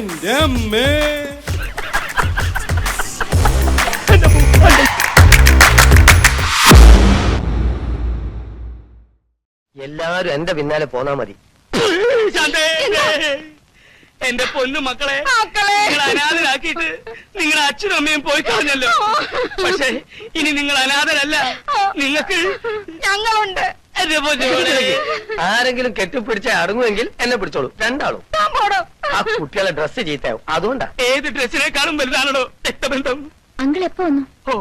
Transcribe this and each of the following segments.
എന്റെ അമ്മേ എല്ലാരും എന്റെ പിന്നാലെ പോന്നാ മതി. എന്റെ പൊന്നു മക്കളെ നിങ്ങൾ അനാഥരാക്കിയിട്ട് നിങ്ങളുടെ അച്ഛനും അമ്മയും പോയി കളഞ്ഞല്ലോ. പക്ഷേ ഇനി നിങ്ങൾ അനാഥരല്ല. നിങ്ങൾക്ക് ഞങ്ങളുണ്ട്. ആരെങ്കിലും കെട്ടിപ്പിടിച്ച അടങ്ങുമെങ്കിൽ എന്നെ പിടിച്ചോളൂ. രണ്ടാളും. ആ കുട്ടികളെ ഡ്രസ് ചീത്തയാവും അതുകൊണ്ടാ. ഏത് ഡ്രസ്സിനേക്കാളും വലുതാണല്ലോ രക്തബന്ധം. അങ്കിൾ എപ്പോ വന്നു? ഓ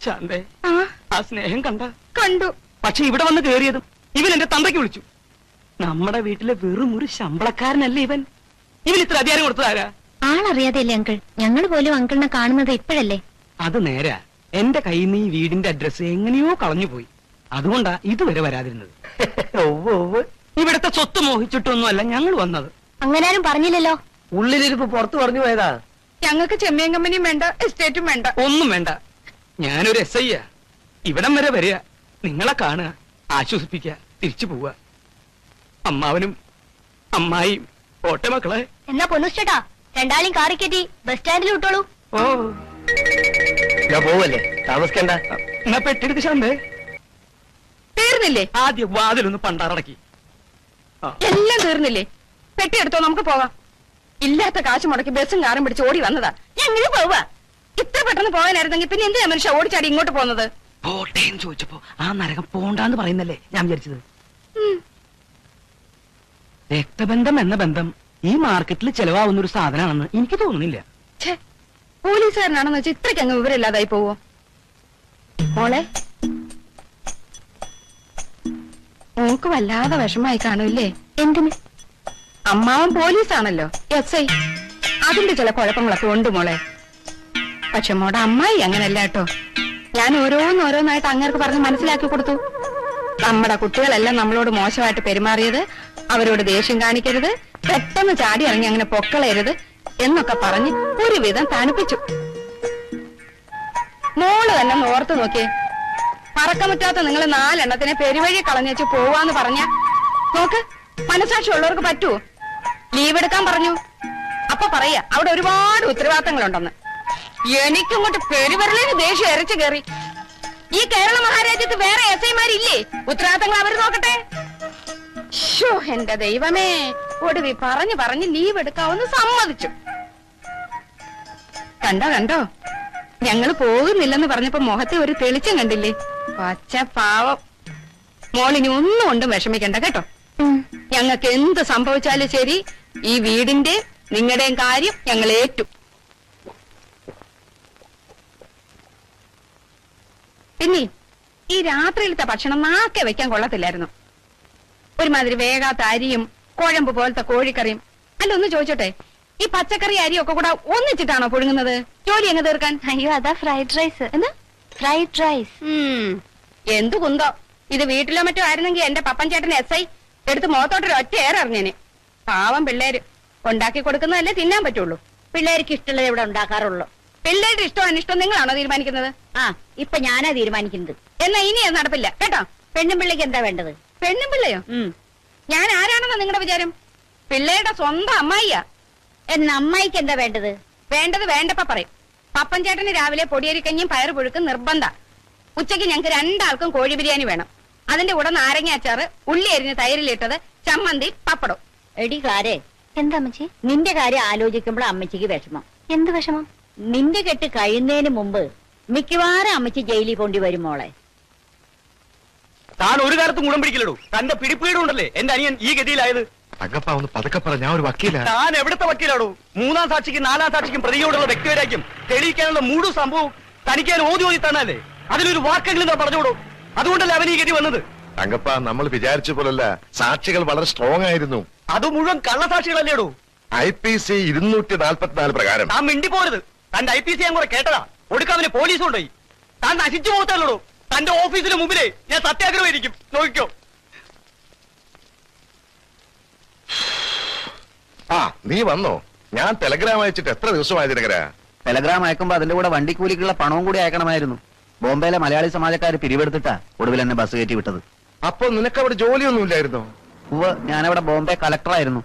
ചാന്തേ ആ. ആ സ്നേഹം കണ്ട. കണ്ടു. പക്ഷെ ഇവിടെ വന്ന് കേറിയതും ഇവൻ എന്റെ തന്തയ്ക്ക് വിളിച്ചു. നമ്മുടെ വീട്ടിലെ വെറും ഒരു ശമ്പളക്കാരനല്ലേ ഇവൻ? ഇവൻ ഇത്ര അധികാരം കൊടുത്തതാരാ ആളറിയാതെയല്ലേ അങ്കിൾ? ഞങ്ങൾ പോലും അങ്കിളിനെ കാണുന്നത് ഇപ്പോഴല്ലേ? അത് നേരാ. എന്റെ കയ്യിൽ നിന്ന് ഈ വീടിന്റെ അഡ്രസ് എങ്ങനെയോ കളഞ്ഞു പോയി അതുകൊണ്ടാ ഇതുവരെ വരാതിരുന്നത്. ഇവിടുത്തെ സ്വത്ത് മോഹിച്ചിട്ടൊന്നുമല്ല ഞങ്ങൾ വന്നത്. അങ്ങനാരും പറഞ്ഞില്ലല്ലോ. ഉള്ളിലിരിപ്പ് പുറത്തു പറഞ്ഞു പോയതാ. ഞങ്ങൾക്ക് ചെമ്മീൻ കമ്പനിയും വേണ്ട എസ്റ്റേറ്റും വേണ്ട. ഒന്നും വേണ്ട. ഞാനൊരു എസ് ഐയാ ഇവിടം വരെ വരിക. നിങ്ങളെ കാണുക ആശ്വസിപ്പിക്കുക തിരിച്ചു പോവുക. അമ്മാവനും അമ്മായിയും. ഓട്ടെ മക്കളെ. എന്നാ പൊന്നുസ്റ്റേട്ടാ രണ്ടാളും കാറി കയറ്റി ബസ് സ്റ്റാൻഡിൽ വിട്ടോളൂ. ഓ. ഞാൻ പോവല്ലേ? താമസിക്കണ്ട. എന്നാ പെട്ടെടുത്ത് ശാന്തേ. തീർന്നില്ലേ? ആദ്യം വാതിലൊന്ന് പണ്ടാറടക്കി. എല്ലാം തീർന്നില്ലേ? പെട്ടി എടുത്തോ നമുക്ക് പോവാം ഇല്ലാത്ത കാശ് മുടക്കി ബസ്സും കാറും പിടിച്ച് ഓടി വന്നതാ. എങ്ങനെ പോവാ ഇത്ര പെട്ടെന്ന് പോകാനായിരുന്നെങ്കിൽ പിന്നെ എന്തിനാ മനുഷ്യ ഓടിച്ചാടി ഇങ്ങോട്ട് പോകുന്നത്? പോട്ടെ എന്ന് ചോദിച്ചപ്പോ ആ നരകം പോണ്ടാന്ന് പറയുന്നല്ലേ ഞാൻ വിചാരിച്ചത്. രക്തബന്ധം എന്ന ബന്ധം ഈ മാർക്കറ്റിൽ ചെലവാകുന്ന ഒരു സാധനമാണെന്ന് എനിക്ക് തോന്നുന്നില്ല. പോലീസുകാരനാണെന്ന് വെച്ചാൽ ഇത്രയ്ക്ക് അങ്ങ് വിവരമില്ലാതായി പോവോ? മോളെ മോക്ക് വല്ലാതെ വിഷമായി കാണൂല്ലേ എന്തിന്? അമ്മാവൻ പോലീസാണല്ലോ. എസ് ഐ അതിന്റെ ചില കുഴപ്പങ്ങളൊക്കെ ഉണ്ട് മോളെ. പക്ഷെ മോടെ അമ്മായി അങ്ങനല്ല കേട്ടോ. ഞാൻ ഓരോന്നോരോന്നായിട്ട് അങ്ങേർക്ക് പറഞ്ഞ് മനസ്സിലാക്കി കൊടുത്തു. നമ്മുടെ കുട്ടികളെല്ലാം നമ്മളോട് മോശമായിട്ട് പെരുമാറിയത് അവരോട് ദേഷ്യം കാണിക്കരുത് പെട്ടെന്ന് ചാടി ഇറങ്ങി അങ്ങനെ പൊക്കളയരുത് എന്നൊക്കെ പറഞ്ഞ് ഒരുവിധം തണുപ്പിച്ചു. മോൾ തന്നെ ഓർത്തു നോക്കിയേ. പറക്കമുറ്റാത്ത നിങ്ങൾ നാലെണ്ണത്തിനെ പെരുവഴി കളഞ്ഞേച്ച് പോവാന്ന് പറഞ്ഞ നോക്ക് മനസാക്ഷി ഉള്ളവർക്ക് പറ്റുമോ ലീവ് എടുക്കാൻ പറഞ്ഞു. അപ്പൊ പറയാ അവിടെ ഒരുപാട് ഉത്തരവാദിത്തങ്ങളുണ്ടെന്ന്. എനിക്കിങ്ങോട്ട് പെരുവരലിന് ദേഷ്യം അരച്ചു കയറി. ഈ കേരള മഹാരാജ്യത്ത് വേറെ എസ് ഐമാരില്ലേ? ഉത്തരവാദിത്തങ്ങൾ അവർ നോക്കട്ടെ? ഷോ എന്റെ ദൈവമേ. ഒടുവി പറഞ്ഞു പറഞ്ഞ് ലീവ് എടുക്കാവുന്ന സമ്മതിച്ചു. കണ്ടോ കണ്ടോ? ഞങ്ങൾ പോകുന്നില്ലെന്ന് പറഞ്ഞപ്പോ മുഖത്തെ ഒരു തെളിച്ചം കണ്ടില്ലേ? പച്ച പാവം. മോളിനി ഒന്നും കൊണ്ടും വിഷമിക്കണ്ട കേട്ടോ? ഞങ്ങൾക്ക് എന്ത് സംഭവിച്ചാലും ശരി ഈ വീടിന്റെ നിങ്ങളുടെയും കാര്യം ഞങ്ങൾ ഏറ്റു. പിന്നെ ഈ രാത്രിയിലത്തെ ഭക്ഷണം നാക്കെ വെക്കാൻ കൊള്ളത്തില്ലായിരുന്നു. ഒരുമാതിരി വേഗാത്ത അരിയും കുഴമ്പ് പോലത്തെ കോഴിക്കറിയും. അല്ല ഒന്ന് ചോദിച്ചോട്ടെ ഈ പച്ചക്കറി അരിയും ഒക്കെ കൂടെ ഒന്നിച്ചിട്ടാണോ പുഴുങ്ങുന്നത്? ജോലി എങ്ങ് തീർക്കാൻ? അയ്യോ അതാ ഫ്രൈഡ് റൈസ് എന്ന് ഫ്രൈഡ് റൈസ് എന്തു കുന്തോ. ഇത് വീട്ടിലോ മറ്റോ ആയിരുന്നെങ്കിൽ എന്റെ പപ്പൻ ചേട്ടൻ എസ് ഐ എടുത്ത് മുഖത്തോട്ടൊരു ഒറ്റ ഏറെറിഞ്ഞേനെ പാവം പിള്ളേര്. ഉണ്ടാക്കി കൊടുക്കുന്നതല്ലേ തിന്നാൻ പറ്റുള്ളൂ. പിള്ളേർക്ക് ഇഷ്ടമുള്ളത് ഇവിടെ ഉണ്ടാക്കാറുള്ളൂ. പിള്ളേരുടെ ഇഷ്ടം അനിഷ്ടം നിങ്ങളാണോ തീരുമാനിക്കുന്നത്? ആ ഇപ്പൊ ഞാനാ തീരുമാനിക്കുന്നത്. എന്നാ ഇനി അത് നടപ്പില്ല. കേട്ടോ? പെണ്ണും പിള്ളേക്ക് എന്താ വേണ്ടത്? പെണ്ണും പിള്ളയോ? ഞാൻ ആരാണെന്നാ നിങ്ങളുടെ വിചാരം? പിള്ളേരുടെ സ്വന്തം അമ്മായിയാ. എന്നാ അമ്മായിക്ക് എന്താ വേണ്ടത്? വേണ്ടത് വേണ്ടപ്പ പറയും. പപ്പൻ ചേട്ടന് രാവിലെ പൊടിയരിക്കഞ്ഞും പയർ പുഴുക്കും നിർബന്ധ. ഉച്ചയ്ക്ക് ഞങ്ങൾക്ക് രണ്ടാൾക്കും കോഴി ബിരിയാണി വേണം. അതിന്റെ കൂടെ നാരങ്ങ അച്ചാറ് ഉള്ളി അരിഞ്ഞ് തൈരിലിട്ടത് ചമ്മന്തി പപ്പടം എടി കാരെ എന്താ അമ്മച്ചി? നിന്റെ കാര്യം ആലോചിക്കുമ്പോൾ അമ്മച്ചിക്ക് വിഷമം. എന്ത് വിഷമം? നിന്റെ കെട്ട് കഴിയുന്നതിന് മുമ്പ് മിക്കവാറും അമ്മച്ചി ജയിലിൽ കൊണ്ടുവരും മോളെ. താൻ ഒരു കാലത്തും ഗുണം പിടിക്കില്ലടൂ. തന്റെ പിടിപ്പീടുണ്ടല്ലേ എന്റെ അനിയൻ ഈ ഗതിയിലായത്. തങ്കപ്പ ഒന്ന് പതുക്കെ പറ ഞാൻ ഒരു വക്കീല. താൻ എവിടുത്തെ വക്കീലാടൂ? മൂന്നാം സാക്ഷിക്കും നാലാം സാക്ഷിക്കും പ്രതിയോടുള്ള വ്യക്തിവൈരാഗ്യം തെളിയിക്കാനുള്ള മൂടു സംഭവം തനിക്കാൻ ഓതി ഓതി തന്നല്ലേ അതിലൊരു വാക്കെങ്കിലും താൻ പറഞ്ഞോളൂ അതുകൊണ്ടല്ലേ അവൻ ഈ ഗതി വന്നത്? തങ്കപ്പ നമ്മൾ വിചാരിച്ച പോലല്ല. സാക്ഷികൾ വളരെ സ്ട്രോങ് ആയിരുന്നു. അത് മുഴുവൻ കള്ളസാക്ഷികളല്ലേടൂ? ഐ പി സി ഇരുന്നൂറ്റി നാൽപ്പത്തിനാല് പ്രകാരം. താൻ മിണ്ടി പോരുത് തന്റെ ഐ പി സി ഞാൻ കൂടെ കേട്ടതാ. ഒടുക്കാവിന് പോലീസ് കൊണ്ടുപോയി താൻ നശിച്ചു പോകത്തല്ലോ തന്റെ ഓഫീസിന് മുമ്പിലേ ഞാൻ സത്യാഗ്രഹമായിരിക്കും. നോക്കിക്കോ. ആ നീ വന്നോ? ഞാൻ ടെലഗ്രാം അയച്ചിട്ട് എത്ര ദിവസമായി ദിനകര? ടെലഗ്രാം അയക്കുമ്പോ അതിന്റെ കൂടെ വണ്ടിക്കൂലിക്കുള്ള പണവും കൂടി അയക്കണമായിരുന്നു. ബോംബെയിലെ മലയാളി സമാജക്കാർ പിരിവെടുത്തിട്ടാ ഒടുവിൽ എന്നെ ബസ് കയറ്റി വിട്ടത്. അപ്പൊ നിനക്ക് അവിടെ ജോലിയൊന്നും ഇല്ലായിരുന്നോ ഉവ്വ് ഞാനവിടെ ബോംബെ കളക്ടറായിരുന്നു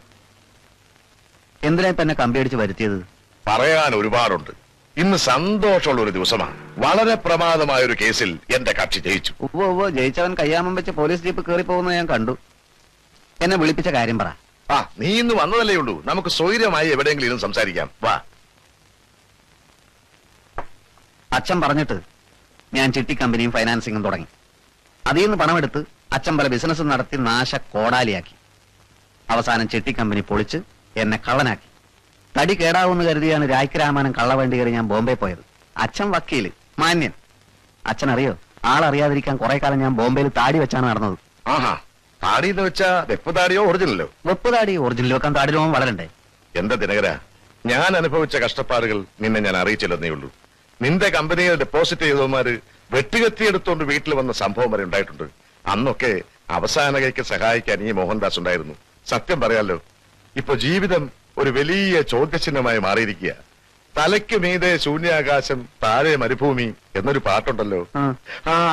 എന്തിനാ തന്നെ എന്നെ കമ്പി അടിച്ച് വരുത്തിയത്? പറയാൻ ഒരുപാടുണ്ട്. ഇന്ന് സന്തോഷമുള്ള ഒരു ദിവസമാണ്. വളരെ പ്രമാദമായ ഒരു കേസിൽ എന്റെ കക്ഷി ജയിച്ചു. ഉവ്വ ഉവ്വ ജയിച്ചവൻ കയ്യാമം വെച്ച് പോലീസ് ജീപ്പ് കയറി പോകുന്നത് ഞാൻ കണ്ടു. എന്നെ വിളിപ്പിച്ച കാര്യം പറ. ആ നീ ഇന്ന് വന്നതല്ലേ ഉള്ളൂ. നമുക്ക് സ്വൈര്യമായി എവിടെയെങ്കിലും ഇരുന്ന് സംസാരിക്കാം. വാ. അച്ഛൻ പറഞ്ഞിട്ട് ഞാൻ ചിട്ടി കമ്പനിയും ഫൈനാൻസിങ്ങും തുടങ്ങി. അതിൽ നിന്ന് പണമെടുത്ത് അച്ഛൻ പല ബിസിനസ് നടത്തി നാശ കോടാലിയാക്കി. അവസാനം ചെട്ടിക്കമ്പനി കമ്പനി പൊളിച്ച് എന്നെ കള്ളനാക്കി. തടി കേടാവുമെന്ന് കരുതിയാണ് രാജ്യരാമാനം കള്ള കള്ളവണ്ടി കയറി ഞാൻ ബോംബെ പോയത്. അച്ഛൻ വക്കീൽ മാന്യൻ. അച്ഛൻ അറിയോ ആളറിയാതിരിക്കാൻ കുറെ കാലം ഞാൻ ബോംബെയിൽ താടി വെച്ചാണ് നടന്നത്. ആഹാ താടി എന്ന് വെച്ചാ വെപ്പ് താടിയോ ഒറിജിനലോ? വെപ്പ് താടി ഒറിജിനൽ വെക്കാൻ താടി രോഗം വളരണ്ടേ? എന്താ ദിനകര ഞാൻ അനുഭവിച്ച കഷ്ടപ്പാടുകൾ നിന്നെ ഞാൻ അറിയിച്ചില്ലെന്നേ ഉള്ളൂ. നിന്റെ കമ്പനിയിൽ ഡെപ്പോസിറ്റ് ചെയ്തവന്മാര് വെട്ടുകത്തിയെടുത്തോണ്ട് വീട്ടിൽ വന്ന സംഭവം വരെ ഉണ്ടായിട്ടുണ്ട്. അന്നൊക്കെ അവസാന കൈക്ക് സഹായിക്കാൻ ഈ മോഹൻദാസ് ഉണ്ടായിരുന്നു. സത്യം പറയാലോ ഇപ്പൊ ജീവിതം ഒരു വലിയ ചോദ്യചിഹ്നമായി മാറിയിരിക്കുക. തലയ്ക്ക് മീതെ ശൂന്യാകാശം താഴെ മരുഭൂമി എന്നൊരു പാട്ടുണ്ടല്ലോ. ആ.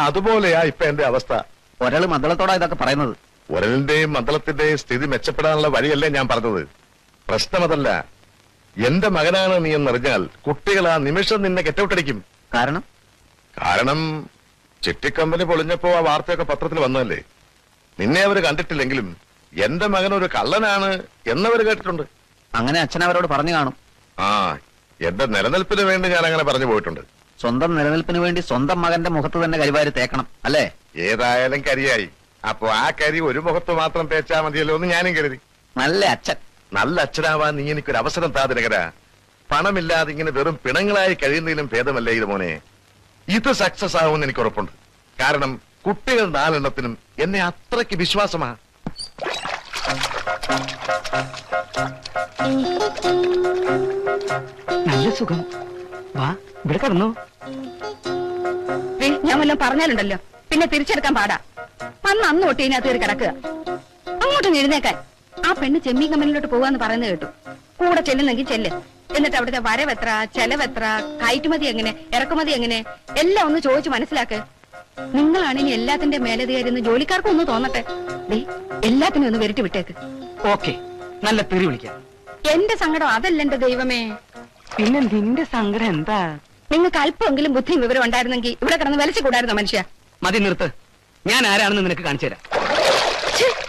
അതുപോലെയാ ഇപ്പൊ എന്റെ അവസ്ഥ. ഒരാൾ മദ്ദളത്തോടാ ഇതൊക്കെ പറയുന്നത്. ഉരലിന്റെയും മന്ദലത്തിന്റെയും സ്ഥിതി മെച്ചപ്പെടാനുള്ള വഴിയല്ലേ ഞാൻ പറഞ്ഞത്. പ്രശ്നമതല്ല എന്റെ മകനാണ് നീ എന്നറിഞ്ഞാൽ കുട്ടികൾ ആ നിമിഷം നിന്നെ കെട്ടവിട്ടടിക്കും കാരണം? കാരണം ചിട്ടിക്കമ്പനി പൊളിഞ്ഞപ്പോ ആ വാർത്തയൊക്കെ പത്രത്തിൽ വന്നതല്ലേ? നിന്നെ അവർ കണ്ടിട്ടില്ലെങ്കിലും എന്റെ മകൻ ഒരു കള്ളനാണ് എന്നവര് കേട്ടിട്ടുണ്ട്. അങ്ങനെ അച്ഛൻ അവരോട് പറഞ്ഞു കാണും. ആ എന്റെ നിലനിൽപ്പിന് വേണ്ടി ഞാൻ അങ്ങനെ പറഞ്ഞു പോയിട്ടുണ്ട്. സ്വന്തം നിലനിൽപ്പിന് വേണ്ടി സ്വന്തം മകന്റെ മുഖത്ത് തന്നെ കരിവാരി തേക്കണം അല്ലേ? ഏതായാലും കരിയായി. അപ്പൊ ആ കരി ഒരു മുഖത്ത് മാത്രം തേച്ചാ മതിയല്ലോ എന്ന് ഞാനും കരുതി. നല്ല അച്ഛൻ. നല്ല അച്ഛനാവാൻ നീ എനിക്കൊരു അവസരം താതിരകരാ പണമില്ലാതെ ഇങ്ങനെ വെറും പിണങ്ങളായി കഴിയുന്നതിലും ഭേദമല്ലേ ഇത് മോനെ? ഇത് സക്സസ് ആവുമെന്ന് എനിക്ക് ഉറപ്പുണ്ട്. കാരണം കുട്ടികൾ നാലെണ്ണത്തിനും എന്നെ അത്രയ്ക്ക് വിശ്വാസമാണ് നല്ല സുഖം. വാ ഇവിടെ കടന്നു. ഞാൻ വല്ലതും പറഞ്ഞാലുണ്ടല്ലോ. പിന്നെ തിരിച്ചെടുക്കാൻ പാടാ. അന്ന് അന്ന് തൊട്ട് ഇതിനകത്ത് കയറി കിടക്കുക. അങ്ങോട്ടും എഴുന്നേക്കാൻ. ആ പെണ്ണ് ചെമ്മീൻ കമ്പനിയിലോട്ട് പോവാന്ന് പറയുന്നത് കേട്ടു. കൂടെ ചെല്ലുന്നെങ്കിൽ ചെല്ല്. എന്നിട്ട് അവിടുത്തെ വരവെത്ര ചെലവെത്ര കയറ്റുമതി എങ്ങനെ ഇറക്കുമതി എങ്ങനെ എല്ലാം ഒന്ന് ചോദിച്ചു മനസ്സിലാക്ക്. നിങ്ങളാണ് ഇനി എല്ലാത്തിന്റെ മേലധികാരി ജോലിക്കാർക്കും ഒന്ന് തോന്നട്ടെ. ദേ എല്ലാത്തിനും ഒന്ന് വരട്ടി വിട്ടേക്ക്. ഓക്കെ നല്ല തെറി വിളിക്കാം. എന്റെ സങ്കടം അതല്ല എന്റെ ദൈവമേ? പിന്നെ നിന്റെ സങ്കടം എന്താ? നിങ്ങൾക്ക് അല്പമെങ്കിലും ബുദ്ധിയും വിവരം ഉണ്ടായിരുന്നെങ്കിൽ ഇവിടെ കിടന്ന് വലിച്ചു കൂടായിരുന്നോ മനുഷ്യ? മതി നിർത്ത്. ഞാൻ ആരാണെന്ന് നിനക്ക് കാണിച്ചു തരാം.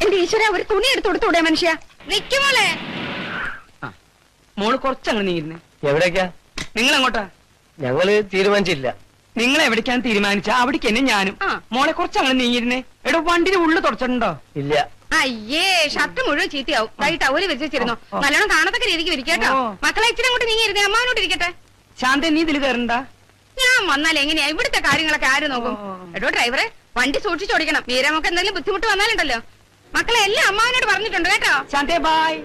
എന്റെ ഈശ്വര ഒരു തുണി എടുത്തു കൊടുത്തൂടെ മനുഷ്യ. നിക്കുമോളെ ആ, മോൾ കുറച്ചങ്ങനെ നീങ്ങുന്നേ. എവിടേക്കാ? നിങ്ങൾ അങ്ങോട്ടാ ഞങ്ങൾ തീരുമാനിച്ചില്ല. നിങ്ങൾ എവിടേക്കാണ് തീരുമാനിച്ച? അവിടേക്ക് തന്നെ ഞാനും. മോളെ കുറച്ച് അങ്ങനെ നീങ്ങിയിരുന്നേ എടോ വണ്ടിന് ഉള്ളു തുടച്ചിട്ടുണ്ടോ? ഇല്ല. അയ്യേ ഷർട്ട് മുഴുവൻ ചീത്തയാവും. വൈകിട്ട് അവർ ഓ. നല്ലോണം കാണത്തക്ക രീതിക്ക് വിരിക്കട്ടോ മക്കളെ ഇച്ചിരി അങ്ങോട്ട് നീങ്ങിയിരുന്നേ. അമ്മാവനോട് ഇരിക്കട്ടെ. ശാന്ത നീ ഇതിൽ കയറണ്ട? ഞാൻ വന്നാൽ എങ്ങനെയാ? ഇവിടുത്തെ കാര്യങ്ങളൊക്കെ ആര് നോക്കും? എടോ ഡ്രൈവറെ വണ്ടി സൂക്ഷിച്ചോടിക്കണം. വീരമൊക്കെ എന്തെങ്കിലും ബുദ്ധിമുട്ട് വന്നാലുണ്ടല്ലോ. മക്കളെ എല്ലാം അമ്മാവനോട് പറഞ്ഞിട്ടുണ്ട് കേട്ടോ. ശാന്തേ ബായ്